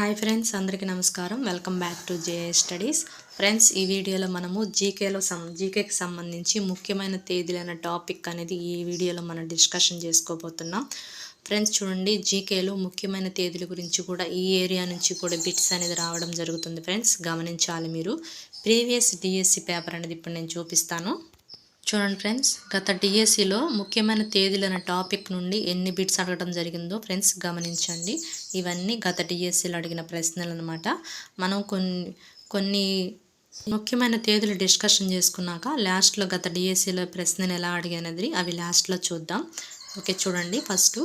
Hi friends అందరికీ నమస్కారం. Welcome back to J studies. Friends ఈ వీడియోలో మనము జీకేలో సం జీకేకి సంబంధించి ముఖ్యమైన తేదీలైన టాపిక్ అనేది ఈ వీడియోలో మనం డిస్కషన్ చేసుకోబోతున్నాం. ఫ్రెండ్స్ చూడండి జీకేలో ముఖ్యమైన తేదీల గురించి కూడా ఈ ఏరియా నుంచి కూడా బిట్స్ అనేది రావడం జరుగుతుంది ఫ్రెండ్స్. గమనించాలి మీరు. ప్రీవియస్ డిఎస్సి పేపర్ అనేది ఇప్పుడు నేను చూపిస్తాను. చూడండి ఫ్రెండ్స్ గత డిఎస్సిలో ముఖ్యమైన తేదీలు అనే టాపిక్ నుండి ఎన్ని బిట్స్ అడగడం జరిగిందో ఫ్రెండ్స్ గమనించండి. ఇవన్నీ గత డిఎస్సిలో అడిగిన ప్రశ్నలు అనమాట మనం కొన్ని కొన్ని ముఖ్యమైన తేదీలు డిస్కషన్ చేసుకున్నాక లాస్ట్లో గత డిఎస్సిలో ప్రశ్నలు ఎలా అడిగినది అవి లాస్ట్లో చూద్దాం. ఓకే చూడండి. ఫస్ట్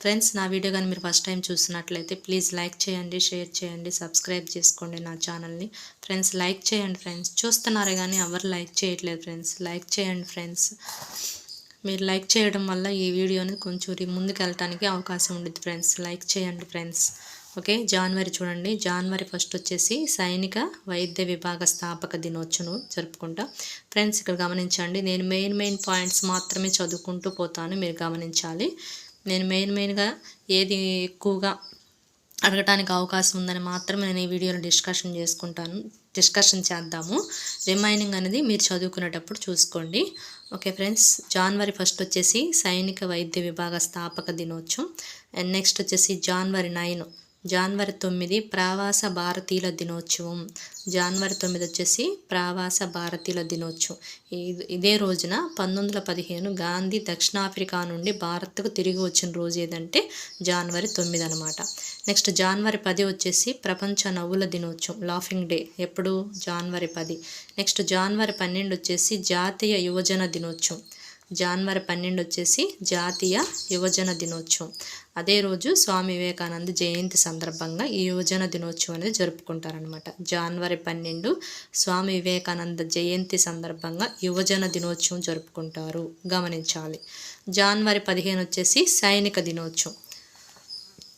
ఫ్రెండ్స్ నా వీడియో కానీ మీరు ఫస్ట్ టైం చూసినట్లయితే ప్లీజ్ లైక్ చేయండి షేర్ చేయండి సబ్స్క్రైబ్ చేసుకోండి నా ఛానల్ని ఫ్రెండ్స్ లైక్ చేయండి ఫ్రెండ్స్ చూస్తున్నారే కానీ ఎవరు లైక్ చేయట్లేదు ఫ్రెండ్స్ లైక్ చేయండి ఫ్రెండ్స్ మీరు లైక్ చేయడం వల్ల ఈ వీడియోని కొంచెం ముందుకు వెళ్ళటానికి అవకాశం ఉంటుంది ఫ్రెండ్స్ లైక్ చేయండి ఫ్రెండ్స్ ఓకే జనవరి చూడండి. జనవరి ఫస్ట్ వచ్చేసి సైనిక వైద్య విభాగ స్థాపక దినోత్సవం జరుపుకుంటా. ఫ్రెండ్స్ ఇక్కడ గమనించండి. నేను మెయిన్ మెయిన్ పాయింట్స్ మాత్రమే చదువుకుంటూ పోతాను. మీరు గమనించాలి. నేను మెయిన్ మెయిన్గా ఏది ఎక్కువగా అడగటానికి అవకాశం ఉందని మాత్రమే నేను ఈ వీడియోలో డిస్కషన్ చేసుకుంటాను డిస్కషన్ చేద్దాము. రిమైనింగ్ అనేది మీరు చదువుకునేటప్పుడు చూసుకోండి. ఓకే ఫ్రెండ్స్ జనవరి ఫస్ట్ వచ్చేసి సైనిక వైద్య విభాగ స్థాపక దినోత్సవం అండ్ నెక్స్ట్ వచ్చేసి జనవరి నైన్. జాన్వరి తొమ్మిది ప్రవాస భారతీయుల దినోత్సవం. జనవరి తొమ్మిది వచ్చేసి ప్రవాస భారతీయుల దినోత్సవం. ఇదే రోజున పంతొమ్మిది వందల పదిహేను గాంధీ దక్షిణాఫ్రికా నుండి భారత్కు తిరిగి వచ్చిన రోజు ఏదంటే జనవరి తొమ్మిది అనమాట నెక్స్ట్ జనవరి పది వచ్చేసి ప్రపంచ నవ్వుల దినోత్సవం లాఫింగ్ డే ఎప్పుడు? జనవరి పది. నెక్స్ట్ జనవరి పన్నెండు వచ్చేసి జాతీయ యువజన దినోత్సవం. జనవరి పన్నెండు వచ్చేసి జాతీయ యువజన దినోత్సవం. అదే రోజు స్వామి వివేకానంద జయంతి సందర్భంగా ఈ యువజన దినోత్సవం అనేది జరుపుకుంటారనమాట జనవరి పన్నెండు స్వామి వివేకానంద జయంతి సందర్భంగా యువజన దినోత్సవం జరుపుకుంటారు. గమనించాలి. జనవరి పదిహేను వచ్చేసి సైనిక దినోత్సవం.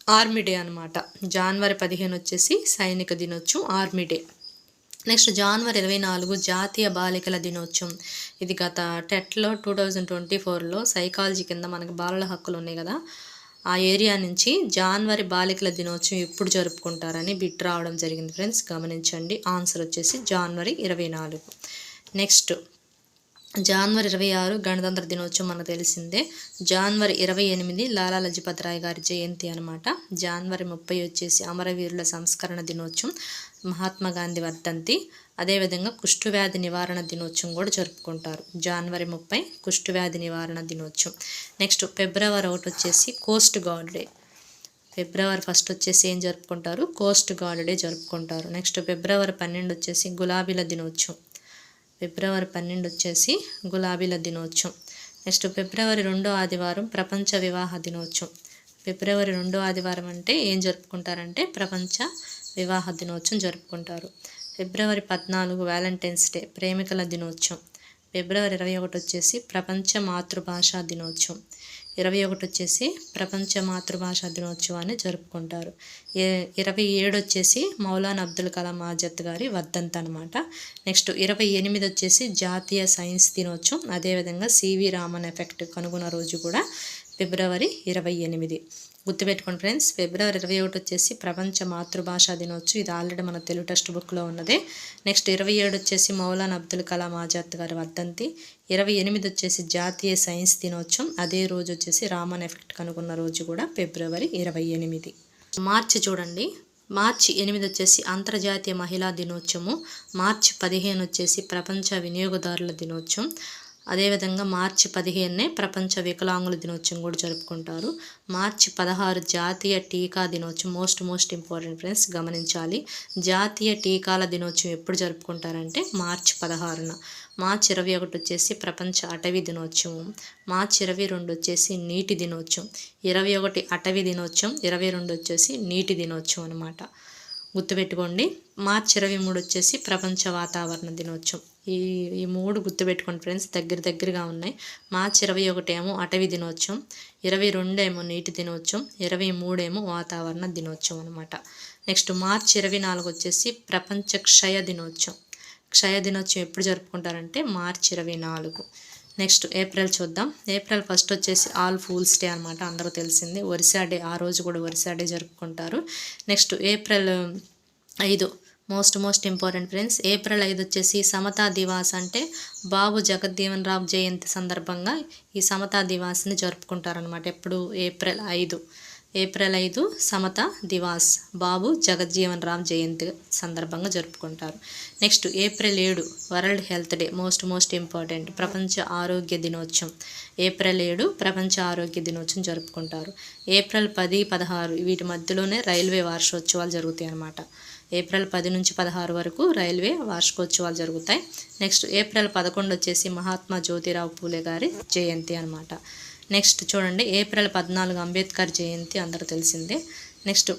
ఆర్మీ డే అనమాట జనవరి పదిహేను వచ్చేసి సైనిక దినోత్సవం ఆర్మీ డే. నెక్స్ట్ జనవరి ఇరవై నాలుగు జాతీయ బాలికల దినోత్సవం. ఇది గత టెట్లో టూ థౌజండ్ ట్వంటీ ఫోర్లో సైకాలజీ కింద మనకు బాలల హక్కులు ఉన్నాయి కదా. ఆ ఏరియా నుంచి జాన్వరి బాలికల దినోత్సవం ఎప్పుడు జరుపుకుంటారని బిట్ రావడం జరిగింది ఫ్రెండ్స్. గమనించండి. ఆన్సర్ వచ్చేసి జాన్వరి ఇరవై నాలుగు. నెక్స్ట్ జనవరి ఇరవై ఆరు గణతంత్ర దినోత్సవం మనకు తెలిసిందే. జనవరి ఇరవై ఎనిమిది లాలా లజపత్ రాయ్ గారి జయంతి అనమాట జనవరి ముప్పై వచ్చేసి అమరవీరుల సంస్కరణ దినోత్సవం మహాత్మా గాంధీ వర్ధంతి. అదేవిధంగా కుష్ఠవ్యాధి నివారణ దినోత్సవం కూడా జరుపుకుంటారు. జనవరి ముప్పై కుష్ఠవ్యాధి నివారణ దినోత్సవం. నెక్స్ట్ ఫిబ్రవరి ఒకటి వచ్చేసి కోస్ట్ గార్డ్ డే. ఫిబ్రవరి ఫస్ట్ వచ్చేసి ఏం జరుపుకుంటారు? కోస్ట్ గార్డ్ డే జరుపుకుంటారు. నెక్స్ట్ ఫిబ్రవరి పన్నెండు వచ్చేసి గులాబీల దినోత్సవం. ఫిబ్రవరి పన్నెండు వచ్చేసి గులాబీల దినోత్సవం. నెక్స్ట్ ఫిబ్రవరి రెండో ఆదివారం ప్రపంచ వివాహ దినోత్సవం. ఫిబ్రవరి రెండో ఆదివారం అంటే ఏం జరుపుకుంటారంటే ప్రపంచ వివాహ దినోత్సవం జరుపుకుంటారు. ఫిబ్రవరి పద్నాలుగు వ్యాలంటైన్స్ డే ప్రేమికుల దినోత్సవం. ఫిబ్రవరి ఇరవై ఒకటి వచ్చేసి ప్రపంచ మాతృభాషా దినోత్సవం. ఇరవై ఒకటి వచ్చేసి ప్రపంచ మాతృభాష దినోత్సవాన్ని జరుపుకుంటారు. ఇరవై ఏడు వచ్చేసి మౌలానా అబ్దుల్ కలాం ఆజాద్ గారి వర్ధంత్ అనమాట నెక్స్ట్ ఇరవై ఎనిమిది వచ్చేసి జాతీయ సైన్స్ దినోత్సవం. అదేవిధంగా సివి రామన్ ఎఫెక్ట్ కనుగొన్న రోజు కూడా ఫిబ్రవరి ఇరవై ఎనిమిది. గుర్తుపెట్టుకోండి ఫ్రెండ్స్ ఫిబ్రవరి ఇరవై ఒకటి వచ్చేసి ప్రపంచ మాతృభాష దినోత్సవం. ఇది ఆల్రెడీ మన తెలుగు టెక్స్ట్ బుక్లో ఉన్నదే. నెక్స్ట్ ఇరవై ఏడు వచ్చేసి మౌలానా అబ్దుల్ కలాం ఆజాద్ గారి వర్ధంతి. ఇరవై ఎనిమిది వచ్చేసి జాతీయ సైన్స్ దినోత్సవం. అదే రోజు వచ్చేసి రామన్ ఎఫెక్ట్ కనుగొన్న రోజు కూడా ఫిబ్రవరి ఇరవై ఎనిమిది. మార్చి చూడండి. మార్చి ఎనిమిది వచ్చేసి అంతర్జాతీయ మహిళా దినోత్సవము. మార్చి పదిహేను వచ్చేసి ప్రపంచ వినియోగదారుల దినోత్సవం. అదేవిధంగా మార్చి పదిహేనునే ప్రపంచ వికలాంగుల దినోత్సవం కూడా జరుపుకుంటారు. మార్చి పదహారు జాతీయ టీకా దినోత్సవం మోస్ట్ మోస్ట్ ఇంపార్టెంట్ ఫ్రెండ్స్ గమనించాలి. జాతీయ టీకాల దినోత్సవం ఎప్పుడు జరుపుకుంటారంటే మార్చి పదహారున. మార్చి ఇరవై ఒకటి వచ్చేసి ప్రపంచ అటవీ దినోత్సవం. మార్చి ఇరవై రెండు వచ్చేసి నీటి దినోత్సవం. ఇరవై ఒకటి అటవీ దినోత్సవం ఇరవై రెండు వచ్చేసి నీటి దినోత్సవం అనమాట గుర్తుపెట్టుకోండి మార్చి ఇరవై మూడు వచ్చేసి ప్రపంచ వాతావరణ దినోత్సవం. ఈ ఈ మూడు గుర్తుపెట్టుకోండి ఫ్రెండ్స్ దగ్గర దగ్గరగా ఉన్నాయి. మార్చి ఇరవై ఒకటేమో అటవీ దినోత్సవం ఇరవై రెండేమో నీటి దినోత్సవం ఇరవై మూడేమో వాతావరణ దినోత్సవం అనమాట నెక్స్ట్ మార్చి ఇరవై నాలుగు వచ్చేసి ప్రపంచ క్షయ దినోత్సవం. క్షయ దినోత్సవం ఎప్పుడు జరుపుకుంటారంటే మార్చి ఇరవై నాలుగు. నెక్స్ట్ ఏప్రిల్ చూద్దాం. ఏప్రిల్ ఫస్ట్ వచ్చేసి ఆల్ ఫూల్స్ డే అనమాట అందరూ తెలిసింది. ఒరిసా డే ఆ రోజు కూడా ఒరిసా డే జరుపుకుంటారు. నెక్స్ట్ ఏప్రిల్ ఐదు most most important friends April ఐదు వచ్చేసి సమతా దివాస్ అంటే బాబు జగద్దీవన్ రావు జయంతి సందర్భంగా ఈ సమతా దివాస్ని జరుపుకుంటారనమాట ఎప్పుడు? ఏప్రిల్ ఐదు. ఏప్రిల్ ఐదు సమత దివాస్ బాబు జగజ్జీవన్ రామ్ జయంతి సందర్భంగా జరుపుకుంటారు. నెక్స్ట్ ఏప్రిల్ ఏడు world health day most most important ప్రపంచ ఆరోగ్య దినోత్సవం. ఏప్రిల్ ఏడు ప్రపంచ ఆరోగ్య దినోత్సవం జరుపుకుంటారు. ఏప్రిల్ పది పదహారు వీటి మధ్యలోనే రైల్వే వార్షోత్సవాలు జరుగుతాయి అన్నమాట ఏప్రిల్ పది నుంచి పదహారు వరకు రైల్వే వార్షికోత్సవాలు జరుగుతాయి. నెక్స్ట్ ఏప్రిల్ పదకొండు వచ్చేసి మహాత్మా జ్యోతిరావు పూలే గారి జయంతి అనమాట నెక్స్ట్ చూడండి ఏప్రిల్ పద్నాలుగు అంబేద్కర్ జయంతి అందరూ తెలిసిందే. నెక్స్ట్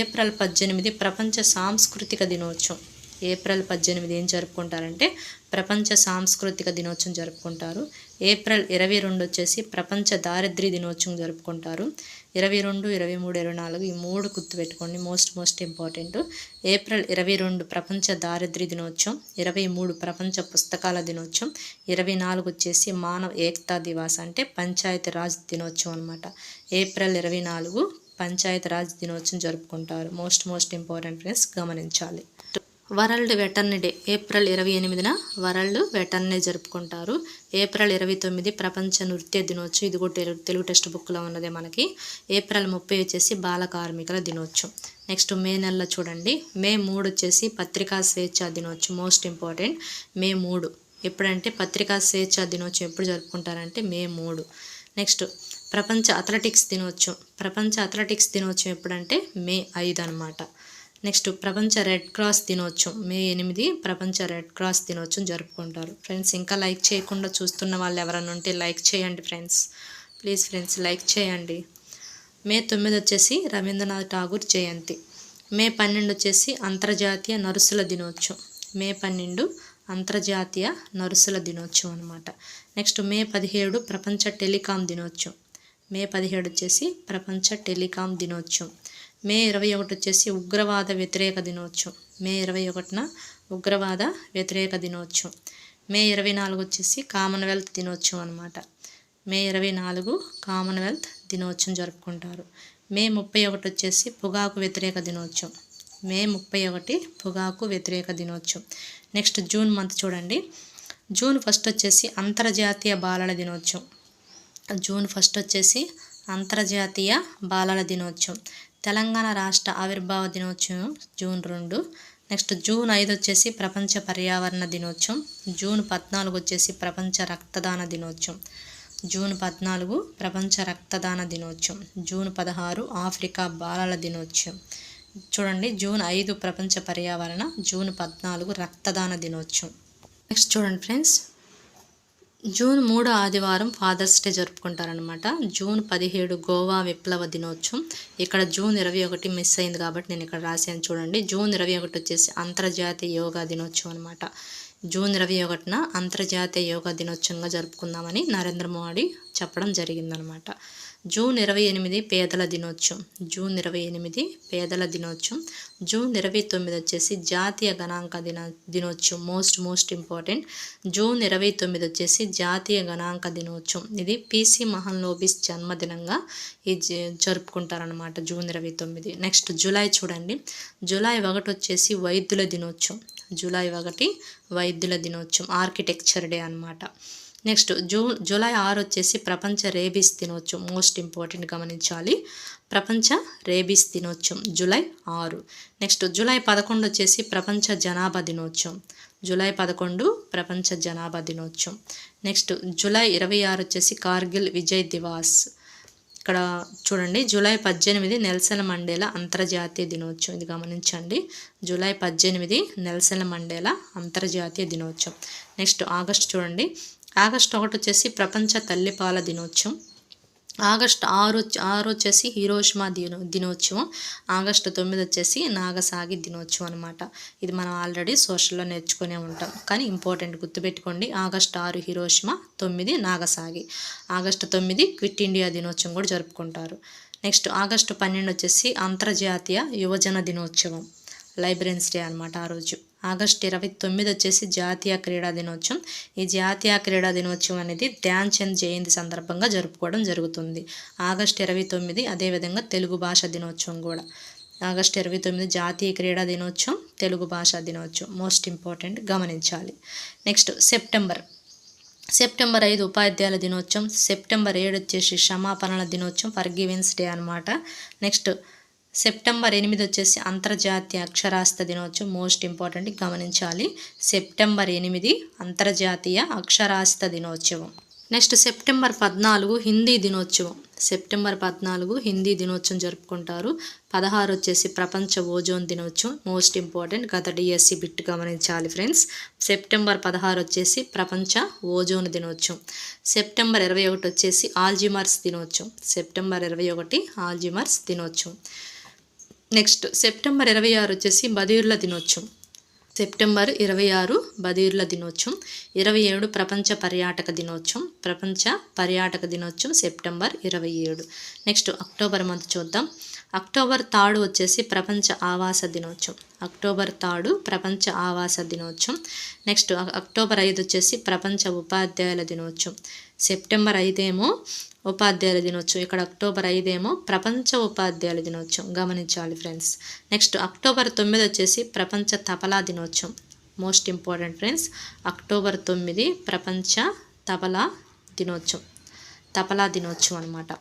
ఏప్రిల్ పద్దెనిమిది ప్రపంచ సాంస్కృతిక దినోత్సవం. ఏప్రిల్ పద్దెనిమిది ఏం జరుపుకుంటారంటే ప్రపంచ సాంస్కృతిక దినోత్సవం జరుపుకుంటారు. ఏప్రిల్ ఇరవై రెండు వచ్చేసి ప్రపంచ దారిద్ర్య దినోత్సవం జరుపుకుంటారు. ఇరవై రెండు ఇరవై మూడు ఇరవై నాలుగు ఈ మూడు గుర్తుపెట్టుకోండి. మోస్ట్ మోస్ట్ ఇంపార్టెంట్ ఏప్రిల్ ఇరవై రెండు ప్రపంచ దారిద్ర్య దినోత్సవం. ఇరవై మూడు ప్రపంచ పుస్తకాల దినోత్సవం. ఇరవై నాలుగు వచ్చేసి మానవ ఏకతా దివాస్ అంటే పంచాయతీ రాజ్ దినోత్సవం అనమాట ఏప్రిల్ ఇరవై నాలుగు పంచాయతీ రాజ్ దినోత్సవం జరుపుకుంటారు. మోస్ట్ మోస్ట్ ఇంపార్టెంట్ ఫ్రెండ్స్ గమనించాలి. వరల్డ్ వెటర్నీ డే ఏప్రిల్ ఇరవై ఎనిమిదిన వరల్డ్ వెటర్నీ జరుపుకుంటారు. ఏప్రిల్ ఇరవై తొమ్మిది ప్రపంచ నృత్య దినోత్సవం. ఇది కూడా తెలుగు తెలుగు టెక్స్ట్ బుక్లో ఉన్నదే మనకి. ఏప్రిల్ ముప్పై వచ్చేసి బాల కార్మికుల దినోత్సవం. నెక్స్ట్ మే నెలలో చూడండి. మే మూడు వచ్చేసి పత్రికా స్వేచ్ఛ దినోత్సవం. మోస్ట్ ఇంపార్టెంట్ మే మూడు. ఎప్పుడంటే పత్రికా స్వేచ్ఛ దినోత్సవం ఎప్పుడు జరుపుకుంటారంటే మే మూడు. నెక్స్ట్ ప్రపంచ అథ్లెటిక్స్ దినోత్సవం. ప్రపంచ అథ్లెటిక్స్ దినోత్సవం ఎప్పుడంటే మే ఐదు అనమాట నెక్స్ట్ ప్రపంచ రెడ్ క్రాస్ దినోత్సవం మే ఎనిమిది ప్రపంచ రెడ్ క్రాస్ దినోత్సవం జరుపుకుంటారు. ఫ్రెండ్స్ ఇంకా లైక్ చేయకుండా చూస్తున్న వాళ్ళు ఎవరైనా ఉంటే లైక్ చేయండి ఫ్రెండ్స్. ప్లీజ్ ఫ్రెండ్స్ లైక్ చేయండి. మే తొమ్మిది వచ్చేసి రవీంద్రనాథ్ ఠాగూర్ జయంతి. మే పన్నెండు వచ్చేసి అంతర్జాతీయ నరుసుల దినోత్సవం. మే పన్నెండు అంతర్జాతీయ నరుసుల దినోత్సవం అనమాట నెక్స్ట్ మే పదిహేడు ప్రపంచ టెలికాం దినోత్సవం. మే పదిహేడు వచ్చేసి ప్రపంచ టెలికాం దినోత్సవం. మే ఇరవై ఒకటి వచ్చేసి ఉగ్రవాద వ్యతిరేక దినోత్సవం. మే ఇరవై ఒకటిన ఉగ్రవాద వ్యతిరేక దినోత్సవం. మే ఇరవై నాలుగు వచ్చేసి కామన్వెల్త్ దినోత్సవం అనమాట మే ఇరవై నాలుగు కామన్వెల్త్ దినోత్సవం జరుపుకుంటారు. మే ముప్పై ఒకటి వచ్చేసి పొగాకు వ్యతిరేక దినోత్సవం. మే ముప్పై ఒకటి పొగాకు వ్యతిరేక దినోత్సవం. నెక్స్ట్ జూన్ మంత్ చూడండి. జూన్ ఫస్ట్ వచ్చేసి అంతర్జాతీయ బాలల దినోత్సవం. జూన్ ఫస్ట్ వచ్చేసి అంతర్జాతీయ బాలల దినోత్సవం. తెలంగాణ రాష్ట్ర ఆవిర్భావ దినోత్సవం జూన్ రెండు. నెక్స్ట్ జూన్ ఐదు వచ్చేసి ప్రపంచ పర్యావరణ దినోత్సవం. జూన్ పద్నాలుగు వచ్చేసి ప్రపంచ రక్తదాన దినోత్సవం. జూన్ పద్నాలుగు ప్రపంచ రక్తదాన దినోత్సవం. జూన్ పదహారు ఆఫ్రికా బాలల దినోత్సవం. చూడండి జూన్ ఐదు ప్రపంచ పర్యావరణ జూన్ పద్నాలుగు రక్తదాన దినోత్సవం. నెక్స్ట్ చూడండి ఫ్రెండ్స్ జూన్ మూడో ఆదివారం ఫాదర్స్ డే జరుపుకుంటారనమాట జూన్ పదిహేడు గోవా విప్లవ దినోత్సవం. ఇక్కడ జూన్ ఇరవై ఒకటి మిస్ అయింది కాబట్టి నేను ఇక్కడ రాశాను చూడండి. జూన్ ఇరవై ఒకటి వచ్చేసి అంతర్జాతీయ యోగా దినోత్సవం అనమాట జూన్ ఇరవై ఒకటిన అంతర్జాతీయ యోగా దినోత్సవంగా జరుపుకుందామని నరేంద్ర మోడీ చెప్పడం జరిగిందనమాట జూన్ ఇరవై ఎనిమిది పేదల దినోత్సవం. జూన్ ఇరవై ఎనిమిది పేదల దినోత్సవం. జూన్ ఇరవై తొమ్మిది వచ్చేసి జాతీయ గణాంక దిన దినోత్సవం. మోస్ట్ మోస్ట్ ఇంపార్టెంట్ జూన్ ఇరవై తొమ్మిది వచ్చేసి జాతీయ గణాంక దినోత్సవం. ఇది పీసీ మహన్లోబిస్ జన్మదినంగా ఈ జరుపుకుంటారనమాట జూన్ ఇరవై తొమ్మిది. నెక్స్ట్ జూలై చూడండి. జూలై ఒకటి వచ్చేసి వైద్యుల దినోత్సవం. జూలై ఒకటి వైద్యుల దినోత్సవం. ఆర్కిటెక్చర్ డే అనమాట నెక్స్ట్ జూన్ జూలై ఆరు వచ్చేసి ప్రపంచ రేబీస్ దినోత్సవం. మోస్ట్ ఇంపార్టెంట్ గమనించాలి. ప్రపంచ రేబీస్ దినోత్సవం. జూలై ఆరు. నెక్స్ట్ జూలై పదకొండు వచ్చేసి ప్రపంచ జనాభా దినోత్సవం. జూలై పదకొండు ప్రపంచ జనాభా దినోత్సవం. నెక్స్ట్ జూలై ఇరవై ఆరు వచ్చేసి కార్గిల్ విజయ్ దివాస్. ఇక్కడ చూడండి జూలై పద్దెనిమిది నెల్సన్ మండేల అంతర్జాతీయ దినోత్సవం. ఇది గమనించండి. జూలై పద్దెనిమిది నెల్సన్ మండేల అంతర్జాతీయ దినోత్సవం. నెక్స్ట్ ఆగస్ట్ చూడండి. ఆగస్ట్ ఒకటి వచ్చేసి ప్రపంచ తల్లిపాల దినోత్సవం. ఆగస్ట్ ఆరు ఆరు వచ్చేసి హీరోషిమా దినో దినోత్సవం. ఆగస్టు తొమ్మిది వచ్చేసి నాగసాగి దినోత్సవం అనమాట ఇది మనం ఆల్రెడీ సోషల్లో నేర్చుకునే ఉంటాం. కానీ ఇంపార్టెంట్ గుర్తుపెట్టుకోండి ఆగస్ట్ ఆరు హీరోషిమా తొమ్మిది నాగసాగి ఆగస్టు తొమ్మిది క్విట్ ఇండియా దినోత్సవం కూడా జరుపుకుంటారు. నెక్స్ట్ ఆగస్టు పన్నెండు వచ్చేసి అంతర్జాతీయ యువజన దినోత్సవం లైబ్రరీన్స్ డే అనమాట ఆ రోజు. ఆగస్ట్ ఇరవై తొమ్మిది వచ్చేసి జాతీయ క్రీడా దినోత్సవం. ఈ జాతీయ క్రీడా దినోత్సవం అనేది ధ్యాన్ చంద్ జయంతి సందర్భంగా జరుపుకోవడం జరుగుతుంది. ఆగస్ట్ ఇరవై తొమ్మిది అదేవిధంగా తెలుగు భాష దినోత్సవం కూడా. ఆగస్ట్ ఇరవై తొమ్మిది జాతీయ క్రీడా దినోత్సవం తెలుగు భాషా దినోత్సవం. మోస్ట్ ఇంపార్టెంట్ గమనించాలి. నెక్స్ట్ సెప్టెంబర్ సెప్టెంబర్ ఐదు ఉపాధ్యాయుల దినోత్సవం. సెప్టెంబర్ ఏడు వచ్చేసి క్షమాపణల దినోత్సవం. ఫర్గివెన్స్ డే అనమాట నెక్స్ట్ సెప్టెంబర్ ఎనిమిది వచ్చేసి అంతర్జాతీయ అక్షరాస్యత దినోత్సవం. మోస్ట్ ఇంపార్టెంట్ గమనించాలి. సెప్టెంబర్ ఎనిమిది అంతర్జాతీయ అక్షరాస్యత దినోత్సవం. నెక్స్ట్ సెప్టెంబర్ పద్నాలుగు హిందీ దినోత్సవం. సెప్టెంబర్ పద్నాలుగు హిందీ దినోత్సవం జరుపుకుంటారు. పదహారు వచ్చేసి ప్రపంచ ఓజోన్ దినోత్సవం. మోస్ట్ ఇంపార్టెంట్ గత డిఎస్సి బిట్ గమనించాలి ఫ్రెండ్స్ సెప్టెంబర్ పదహారు వచ్చేసి ప్రపంచ ఓజోన్ దినోత్సవం. సెప్టెంబర్ ఇరవై ఒకటి వచ్చేసి ఆల్జిమర్స్ దినోత్సవం. సెప్టెంబర్ ఇరవై ఒకటి ఆల్జిమర్స్ దినోత్సవం. నెక్స్ట్ సెప్టెంబర్ ఇరవై ఆరు వచ్చేసి బదీర్ల దినోత్సవం. సెప్టెంబర్ ఇరవై ఆరు బదీర్ల దినోత్సవం. ఇరవై ఏడు ప్రపంచ పర్యాటక దినోత్సవం. ప్రపంచ పర్యాటక దినోత్సవం సెప్టెంబర్ ఇరవై ఏడు. నెక్స్ట్ అక్టోబర్ మంత్ చూద్దాం. అక్టోబర్ తాడు వచ్చేసి ప్రపంచ ఆవాస దినోత్సవం. అక్టోబర్ తాడు ప్రపంచ ఆవాస దినోత్సవం. నెక్స్ట్ అక్టోబర్ ఐదు వచ్చేసి ప్రపంచ ఉపాధ్యాయుల దినోత్సవం. సెప్టెంబర్ ఐదేమో ఉపాధ్యాయుల దినోత్సవం. ఇక్కడ అక్టోబర్ ఐదేమో ప్రపంచ ఉపాధ్యాయుల దినోత్సవం. గమనించాలి ఫ్రెండ్స్. నెక్స్ట్ అక్టోబర్ తొమ్మిది వచ్చేసి ప్రపంచ తపలా దినోత్సవం. మోస్ట్ ఇంపార్టెంట్ ఫ్రెండ్స్ అక్టోబర్ తొమ్మిది ప్రపంచ తపలా దినోత్సవం. తపలా దినోత్సవం అనమాట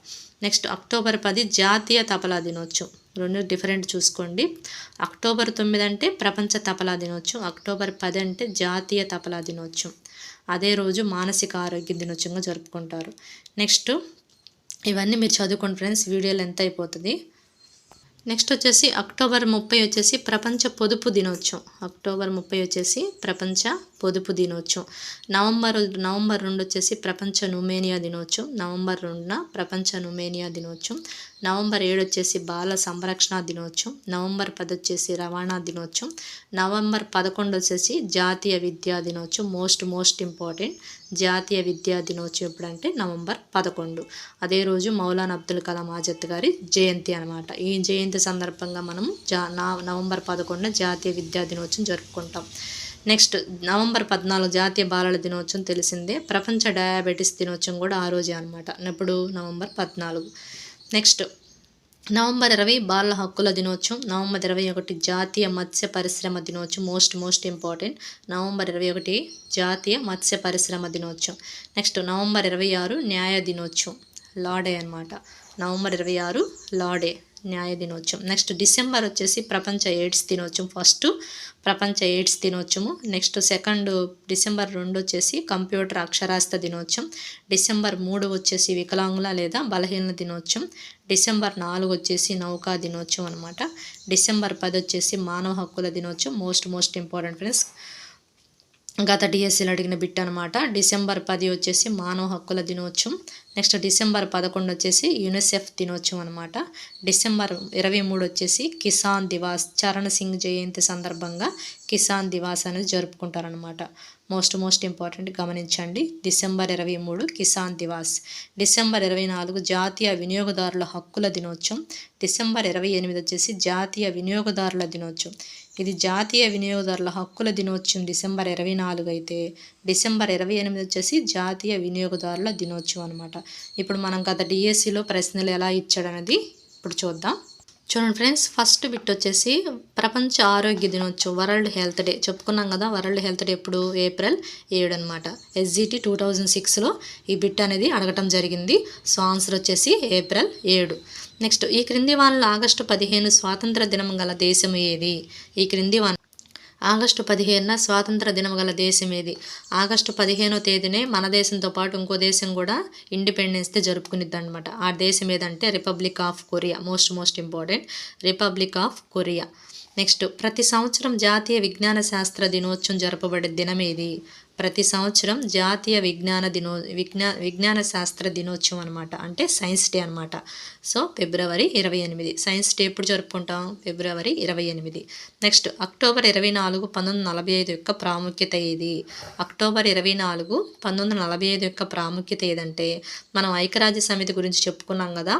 నెక్స్ట్ అక్టోబర్ పది జాతీయ తపలా దినోత్సవం. రెండు డిఫరెంట్ చూసుకోండి. అక్టోబర్ తొమ్మిది అంటే ప్రపంచ తపలా దినోత్సవం. అక్టోబర్ పది అంటే జాతీయ తపలా దినోత్సవం. అదే రోజు మానసిక ఆరోగ్య దినోత్సవంగా జరుపుకుంటారు. నెక్స్ట్ ఇవన్నీ మీరు చదువుకోండి ఫ్రెండ్స్ వీడియోలు ఎంత అయిపోతుంది. నెక్స్ట్ వచ్చేసి అక్టోబర్ ముప్పై వచ్చేసి ప్రపంచ పొదుపు దినోత్సవం. అక్టోబర్ ముప్పై వచ్చేసి ప్రపంచ పొదుపు దినోత్సవం. నవంబర్ నవంబర్ రెండు వచ్చేసి ప్రపంచ నుమేనియా దినోత్సవం. నవంబర్ రెండున ప్రపంచ నుమేనియా దినోత్సవం. నవంబర్ ఏడు వచ్చేసి బాల సంరక్షణ దినోత్సవం. నవంబర్ పది వచ్చేసి రవాణా దినోత్సవం. నవంబర్ పదకొండు వచ్చేసి జాతీయ విద్యా దినోత్సవం. మోస్ట్ మోస్ట్ ఇంపార్టెంట్ జాతీయ విద్యా దినోత్సవం ఎప్పుడంటే నవంబర్ పదకొండు. అదే రోజు మౌలానా అబ్దుల్ కలాం ఆజాద్ గారి జయంతి అనమాట ఈ జయంతి సందర్భంగా మనం జా నవంబర్ పదకొండున జాతీయ విద్యా దినోత్సవం జరుపుకుంటాం. నెక్స్ట్ నవంబర్ పద్నాలుగు జాతీయ బాలల దినోత్సవం తెలిసిందే. ప్రపంచ డయాబెటీస్ దినోత్సవం కూడా ఆ రోజే అనమాట ఇప్పుడు నవంబర్ పద్నాలుగు. నెక్స్ట్ నవంబర్ ఇరవై బాల హక్కుల దినోత్సవం నవంబర్ ఇరవై ఒకటి జాతీయ మత్స్య పరిశ్రమ దినోత్సవం మోస్ట్ మోస్ట్ ఇంపార్టెంట్. నవంబర్ ఇరవై ఒకటి జాతీయ మత్స్య పరిశ్రమ దినోత్సవం. నెక్స్ట్ నవంబర్ ఇరవై ఆరు న్యాయ దినోత్సవం లాడే అనమాట నవంబర్ ఇరవై ఆరు లాడే న్యాయ దినోత్సవం. నెక్స్ట్ డిసెంబర్ వచ్చేసి ప్రపంచ ఎయిడ్స్ దినోత్సవం. ఫస్ట్ ప్రపంచ ఎయిడ్స్ దినోత్సవము. నెక్స్ట్ సెకండ్ డిసెంబర్ రెండు వచ్చేసి కంప్యూటర్ అక్షరాస్యత దినోత్సవం. డిసెంబర్ మూడు వచ్చేసి వికలాంగుల లేదా బలహీన దినోత్సవం. డిసెంబర్ నాలుగు వచ్చేసి నౌకా దినోత్సవం అనమాట డిసెంబర్ పది వచ్చేసి మానవ హక్కుల దినోత్సవం. మోస్ట్ మోస్ట్ ఇంపార్టెంట్ ఫ్రెండ్స్ గత డిఎస్సీలు అడిగిన బిట్ అనమాట డిసెంబర్ పది వచ్చేసి మానవ హక్కుల దినోత్సవం. నెక్స్ట్ డిసెంబర్ పదకొండు వచ్చేసి యునిసెఫ్ దినోత్సవం అనమాట డిసెంబర్ ఇరవై మూడు వచ్చేసి కిసాన్ దివాస్ చరణ్ సింగ్ జయంతి సందర్భంగా కిసాన్ దివాస్ అనేది జరుపుకుంటారనమాట మోస్ట్ మోస్ట్ ఇంపార్టెంట్ గమనించండి. డిసెంబర్ ఇరవై మూడు కిసాన్ దివాస్. డిసెంబర్ ఇరవై నాలుగు జాతీయ వినియోగదారుల హక్కుల దినోత్సవం. డిసెంబర్ ఇరవై ఎనిమిది వచ్చేసి జాతీయ వినియోగదారుల దినోత్సవం. ఇది జాతీయ వినియోగదారుల హక్కుల దినోత్సవం డిసెంబర్ ఇరవై నాలుగు అయితే డిసెంబర్ ఇరవై ఎనిమిది వచ్చేసి జాతీయ వినియోగదారుల దినోత్సవం అనమాట ఇప్పుడు మనం గత డిఎస్సిలో ప్రశ్నలు ఎలా ఇచ్చాడనేది ఇప్పుడు చూద్దాం. చూడండి ఫ్రెండ్స్ ఫస్ట్ బిట్ వచ్చేసి ప్రపంచ ఆరోగ్య దినోత్సవం వరల్డ్ హెల్త్ డే. చెప్పుకున్నాం కదా వరల్డ్ హెల్త్ డే ఎప్పుడు? ఏప్రిల్ ఏడు అనమాట ఎస్జిటి టూ థౌజండ్ సిక్స్లో ఈ బిట్ అనేది అడగటం జరిగింది. సో ఆన్సర్ వచ్చేసి ఏప్రిల్ ఏడు. నెక్స్ట్ ఈ క్రింది వానలో ఆగస్టు పదిహేను స్వాతంత్ర దినం గల దేశం ఏది? ఈ క్రింది వాన ఆగస్టు పదిహేనున స్వాతంత్ర దినం గల దేశం ఏది? ఆగస్టు పదిహేనో తేదీనే మన దేశంతో పాటు ఇంకో దేశం కూడా ఇండిపెండెన్స్ డే జరుపుకునిద్ది అనమాట ఆ దేశం ఏదంటే Republic of Korea most most important Republic of Korea next ప్రతి సంవత్సరం జాతీయ విజ్ఞాన శాస్త్ర దినోత్సవం జరపబడే దినం ఏది ప్రతి సంవత్సరం జాతీయ విజ్ఞాన దినో విజ్ఞా విజ్ఞాన శాస్త్ర దినోత్సవం అనమాట అంటే సైన్స్ డే అనమాట సో ఫిబ్రవరి ఇరవై ఎనిమిది. సైన్స్ డే ఎప్పుడు జరుపుకుంటాం? ఫిబ్రవరి ఇరవై ఎనిమిది. నెక్స్ట్ అక్టోబర్ ఇరవై నాలుగు పంతొమ్మిది నలభై ఐదు యొక్క ప్రాముఖ్యత ఏది? అక్టోబర్ ఇరవై నాలుగు పంతొమ్మిది నలభై ఐదు యొక్క ప్రాముఖ్యత ఏదంటే మనం ఐక్యరాజ్య సమితి గురించి చెప్పుకున్నాం కదా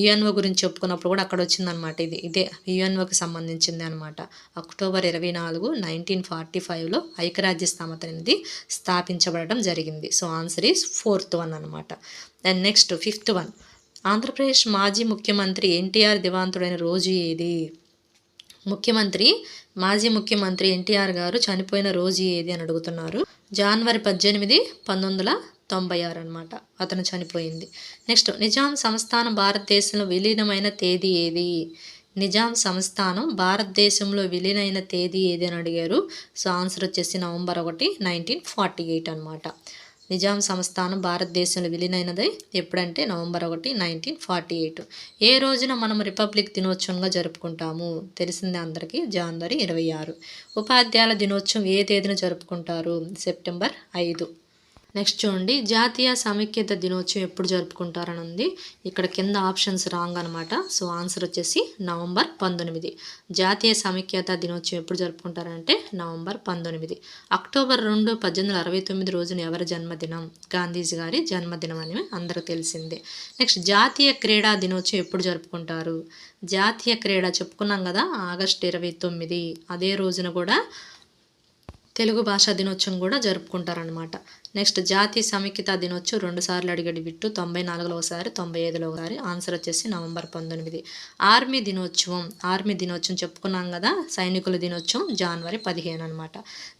యుఎన్ఓ గురించి చెప్పుకున్నప్పుడు కూడా అక్కడ వచ్చిందనమాట ఇది. ఇదే యుఎన్ఓకి సంబంధించింది అనమాట అక్టోబర్ ఇరవై నాలుగు నైన్టీన్ ఫార్టీ ఫైవ్లో ఐక్యరాజ్య స్థామత అనేది స్థాపించబడడం జరిగింది. So answer is fourth one అనమాట and next fifth one. Andhra Pradesh మాజీ ముఖ్యమంత్రి ఎన్టీఆర్ దివాంతుడైన రోజు ఏది? ముఖ్యమంత్రి మాజీ ముఖ్యమంత్రి ఎన్టీఆర్ గారు చనిపోయిన రోజు ఏది అని అడుగుతున్నారు. జనవరి పద్దెనిమిది పంతొమ్మిది వందల తొంభై ఆరు అనమాట అతను చనిపోయింది. నెక్స్ట్ నిజాం సంస్థానం భారతదేశంలో విలీనమైన తేదీ ఏది? నిజాం సంస్థానం భారతదేశంలో విలీనమైన తేదీ ఏది అని అడిగారు. సో ఆన్సర్ వచ్చేసి నవంబర్ ఒకటి నైన్టీన్ ఫార్టీ ఎయిట్ అనమాట నిజాం సంస్థానం భారతదేశంలో విలీనైనది ఎప్పుడంటే నవంబర్ ఒకటి నైన్టీన్ ఫార్టీ ఎయిట్. ఏ రోజున మనం రిపబ్లిక్ దినోత్సవంగా జరుపుకుంటాము? తెలిసిందే అందరికీ జనవరి ఇరవై ఆరు. ఉపాధ్యాయుల దినోత్సవం ఏ తేదీన జరుపుకుంటారు? సెప్టెంబర్ ఐదు. నెక్స్ట్ చూడండి జాతీయ సమైక్యత దినోత్సవం ఎప్పుడు జరుపుకుంటారని ఉంది ఇక్కడ కింద ఆప్షన్స్ రాంగ్ అనమాట సో ఆన్సర్ వచ్చేసి నవంబర్ పంతొమ్మిది. జాతీయ సమైక్యత దినోత్సవం ఎప్పుడు జరుపుకుంటారంటే నవంబర్ పంతొమ్మిది. అక్టోబర్ రెండు పద్దెనిమిది అరవై తొమ్మిది రోజున ఎవరి జన్మదినం? గాంధీజీ గారి జన్మదినం అని అందరూ తెలిసిందే. నెక్స్ట్ జాతీయ క్రీడా దినోత్సవం ఎప్పుడు జరుపుకుంటారు? జాతీయ క్రీడ చెప్పుకున్నాం కదా ఆగస్ట్ ఇరవై తొమ్మిది. అదే రోజున కూడా తెలుగు భాషా దినోత్సవం కూడా జరుపుకుంటారనమాట. నెక్స్ట్ జాతీయ సమైక్యత దినోత్సవం రెండు సార్లు అడిగడి విట్టు తొంభై నాలుగులో ఒకసారి తొంభై ఐదులో ఒకసారి ఆన్సర్ వచ్చేసి నవంబర్ పంతొమ్మిది. ఆర్మీ దినోత్సవం ఆర్మీ దినోత్సవం చెప్పుకున్నాం కదా సైనికుల దినోత్సవం జనవరి పదిహేను అనమాట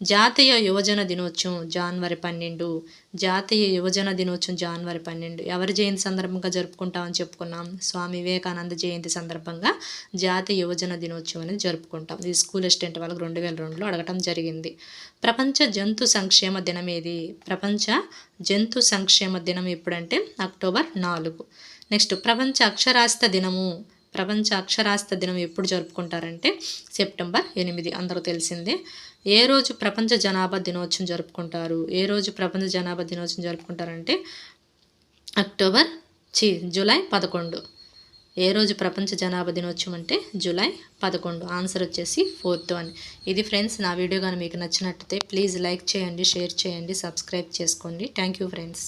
జాతీయ యువజన దినోత్సవం జనవరి పన్నెండు. జాతీయ యువజన దినోత్సవం జనవరి పన్నెండు. ఎవరి జయంతి సందర్భంగా జరుపుకుంటామని చెప్పుకున్నాం? స్వామి వివేకానంద జయంతి సందర్భంగా జాతీయ యువజన దినోత్సవం అనేది జరుపుకుంటాం. ఇది స్కూల్ అసిస్టెంట్ వాళ్ళకి రెండు వేల రెండులో అడగటం జరిగింది. ప్రపంచ జంతు సంక్షేమ దినమేది? ప్రపంచ ప్రపంచ జంతు సంక్షేమ దినం ఎప్పుడంటే అక్టోబర్ నాలుగు. నెక్స్ట్ ప్రపంచ అక్షరాస్యత దినము. ప్రపంచ అక్షరాస్యత దినం ఎప్పుడు జరుపుకుంటారంటే సెప్టెంబర్ ఎనిమిది. అందరూ తెలిసిందే. ఏ రోజు ప్రపంచ జనాభా దినోత్సవం జరుపుకుంటారు? ఏ రోజు ప్రపంచ జనాభా దినోత్సవం జరుపుకుంటారంటే అక్టోబర్ చి జూలై పదకొండు. ఏ రోజు ప్రపంచ జనాభా దినోత్సవం అంటే జూలై పదకొండు? ఆన్సర్ వచ్చేసి ఫోర్త్ వన్. ఇది ఫ్రెండ్స్ నా వీడియో కానీ మీకు నచ్చినట్టయితే ప్లీజ్ లైక్ చేయండి షేర్ చేయండి సబ్స్క్రైబ్ చేసుకోండి. Thank you friends.